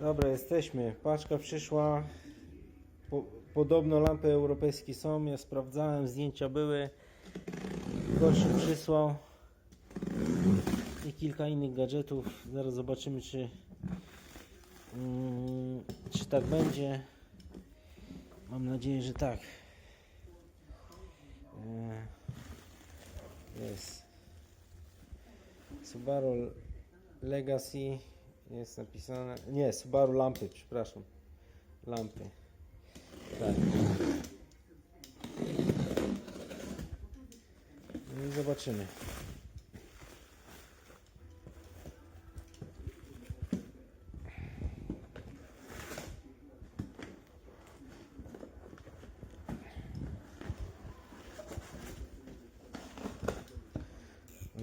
Dobra, jesteśmy. Paczka przyszła. Po, podobno lampy europejskie są. Ja sprawdzałem, zdjęcia były. Gościu przysłał. I kilka innych gadżetów. Zaraz zobaczymy, czy, mm, czy tak będzie. Mam nadzieję, że tak. E, Jest. Subaru Legacy jest napisane. Nie, Subaru lampy, przepraszam. Lampy. Tak. No i zobaczymy.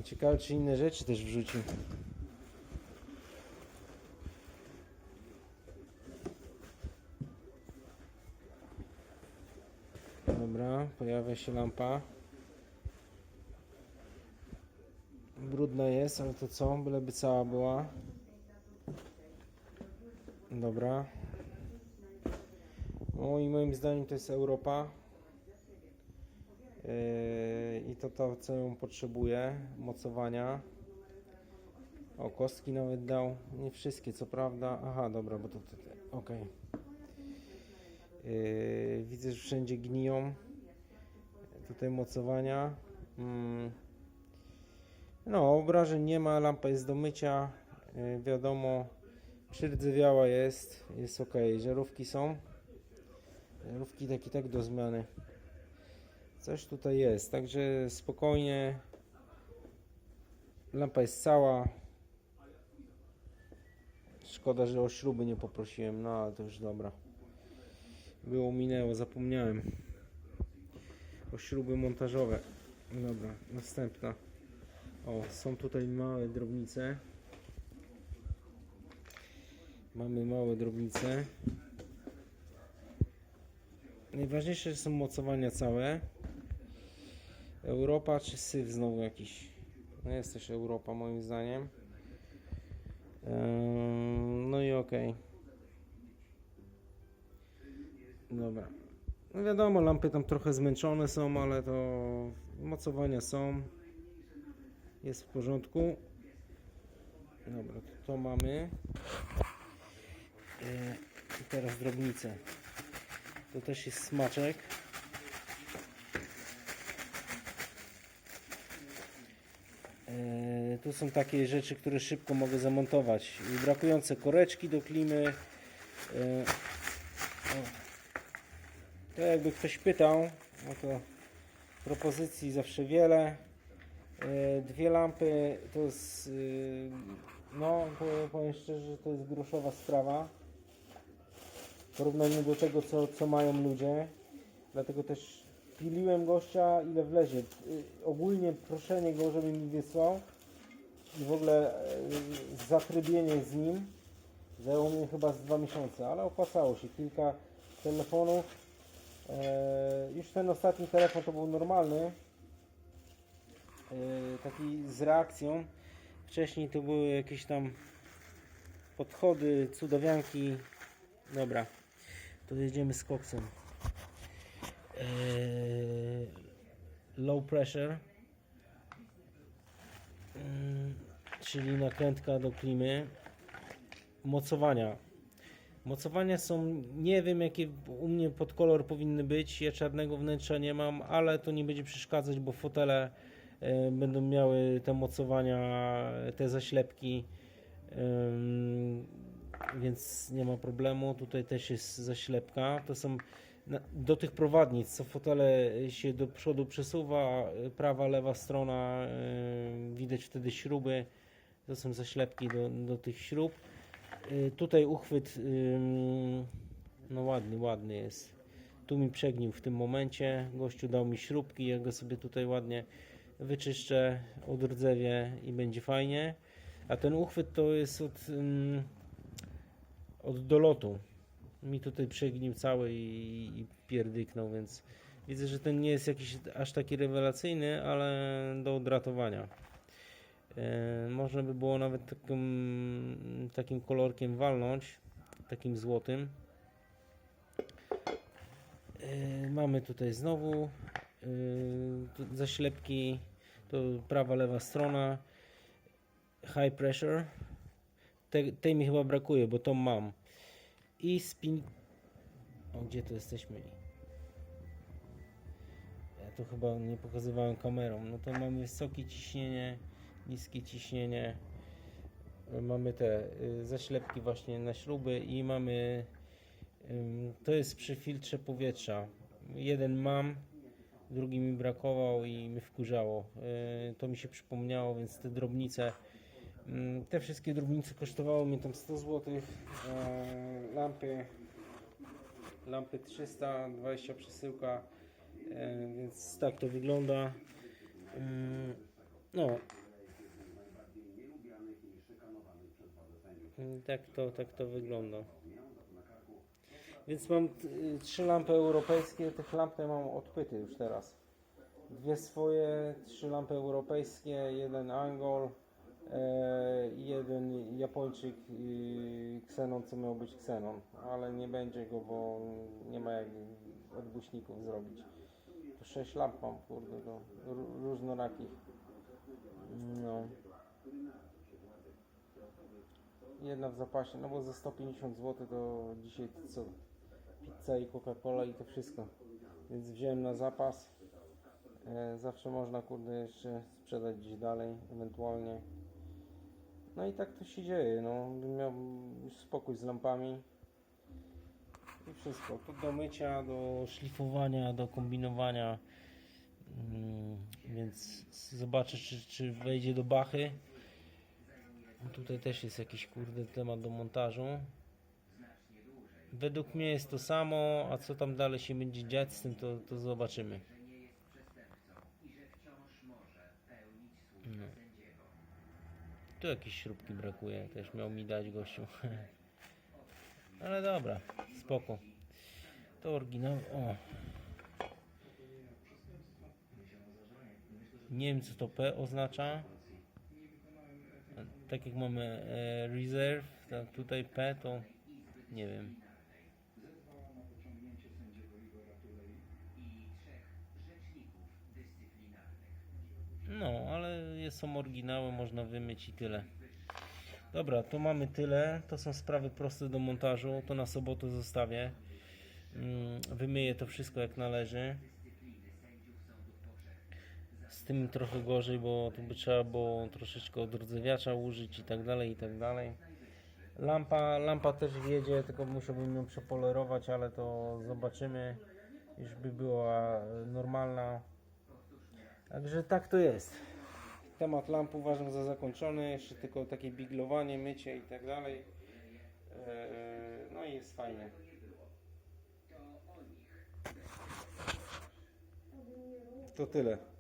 Ciekawe, czy inne rzeczy też wrzucił. Dobra, pojawia się lampa. Brudna jest, ale to co? Byleby cała była. Dobra. No i moim zdaniem to jest Europa. Yy, I to to, co ją potrzebuje. Mocowania. O, kostki nawet dał. Nie wszystkie, co prawda. Aha, dobra, bo to... to Okej. Yy, widzę, że wszędzie gniją. Tutaj mocowania. Mm. No, obrażeń nie ma, lampa jest do mycia. Yy, wiadomo, przyrdzwiała jest, jest ok. Żarówki są. Żarówki tak i tak do zmiany. Coś tutaj jest, także spokojnie. Lampa jest cała. Szkoda, że o śruby nie poprosiłem, no ale to już dobra. Było minęło, zapomniałem. O śruby montażowe. Dobra, następna. O, są tutaj małe drobnice. Mamy małe drobnice. Najważniejsze są mocowania całe. Europa czy syf znowu jakiś? No jest też Europa moim zdaniem. Ehm, No i okej. Dobra. No wiadomo, lampy tam trochę zmęczone są, ale to mocowania są. Jest w porządku. Dobra, to, to mamy. E, I teraz drobnice. To też jest smaczek. E, Tu są takie rzeczy, które szybko mogę zamontować. Brakujące koreczki do klimy. E, o. To jakby ktoś pytał, no to propozycji zawsze wiele. E, Dwie lampy to jest, y, no po- powiem szczerze, że to jest groszowa sprawa. W porównaniu do tego, co, co mają ludzie. Dlatego też piliłem gościa, ile wlezie. Y, Ogólnie proszenie go, żeby mi wysłał i w ogóle zatrybienie z nim zajęło mnie chyba z dwa miesiące, ale opłacało się. Kilka telefonów. E, Już ten ostatni telefon to był normalny. e, Taki z reakcją. Wcześniej to były jakieś tam podchody, cudawianki. Dobra, to jedziemy z koksem. Eee, low pressure, czyli nakrętka do klimy. Mocowania. Mocowania są, nie wiem jakie u mnie pod kolor powinny być. Ja czarnego wnętrza nie mam, ale to nie będzie przeszkadzać, bo fotele e, będą miały te mocowania, te zaślepki. Ym, więc nie ma problemu. Tutaj też jest zaślepka. To są na- do tych prowadnic, co fotele się do przodu przesuwa, y, prawa, lewa strona, y, widać wtedy śruby. To są zaślepki do, do tych śrub. Y, Tutaj uchwyt, no ładny, ładny jest. Tu mi przegnił w tym momencie. Gościu dał mi śrubki, ja go sobie tutaj ładnie wyczyszczę, odrdzewię i będzie fajnie. A ten uchwyt to jest od, od dolotu. Mi tutaj przegnił cały i, i pierdyknął, więc widzę, że ten nie jest jakiś aż taki rewelacyjny, ale do odratowania. E, można by było nawet takim, takim kolorkiem walnąć, takim złotym. Yy, mamy tutaj znowu yy, tu zaślepki, to prawa, lewa strona, high pressure. Te, tej mi chyba brakuje, bo to mam. I spin. O, gdzie to jesteśmy? Ja to chyba nie pokazywałem kamerą. No to mamy wysokie ciśnienie, niskie ciśnienie. Mamy te y, zaślepki właśnie na śruby i mamy to jest przy filtrze powietrza. Jeden mam, drugi mi brakował i mi wkurzało. Y, To mi się przypomniało, więc te drobnice Te wszystkie drobnice kosztowały mnie tam 100 zł. E, lampy, lampy 320 przesyłka, więc tak to wygląda. No. Tak to, tak to wygląda. Więc mam y, trzy lampy europejskie. Tych lamp to mam odpyty już teraz. Dwie swoje, trzy lampy europejskie, jeden Angol, e, jeden Japończyk i Xenon, co miał być Xenon, ale nie będzie go, bo nie ma jak odgłośników zrobić. To sześć lamp mam, kurde, ró- różnorakich. No. Jedna w zapasie, no bo za 150 zł to dzisiaj to co? Pizza i Coca-Cola i to wszystko. Więc wziąłem na zapas. E, zawsze można kurde jeszcze sprzedać gdzieś dalej, ewentualnie. No i tak to się dzieje, no. Miał spokój z lampami. I wszystko. To do mycia, do szlifowania, do kombinowania. Mm, więc zobaczę, czy, czy wejdzie do bachy. Tutaj też jest jakiś kurde temat do montażu. Według mnie jest to samo, a co tam dalej się będzie dziać z tym, to, to zobaczymy. No. Tu jakieś śrubki brakuje, też miał mi dać gościu. Ale dobra, spoko. To oryginał. O. Nie wiem co to P oznacza. Tak jak mamy e, reserve, tak tutaj P to nie wiem. No, ale jest, są oryginały, można wymyć i tyle. Dobra, to mamy tyle. To są sprawy proste do montażu. To na sobotę zostawię. Mm, Wymyję to wszystko jak należy. Tym trochę gorzej, bo tu by trzeba było troszeczkę odrdzewiacza użyć i tak dalej, i tak dalej. Lampa, lampa też wiedzie, tylko musiałbym ją przepolerować, ale to zobaczymy. Już by była e, normalna. Także tak to jest. Temat lamp uważam za zakończony. Jeszcze tylko takie biglowanie, mycie i tak dalej. Eee, No i jest fajnie. To tyle.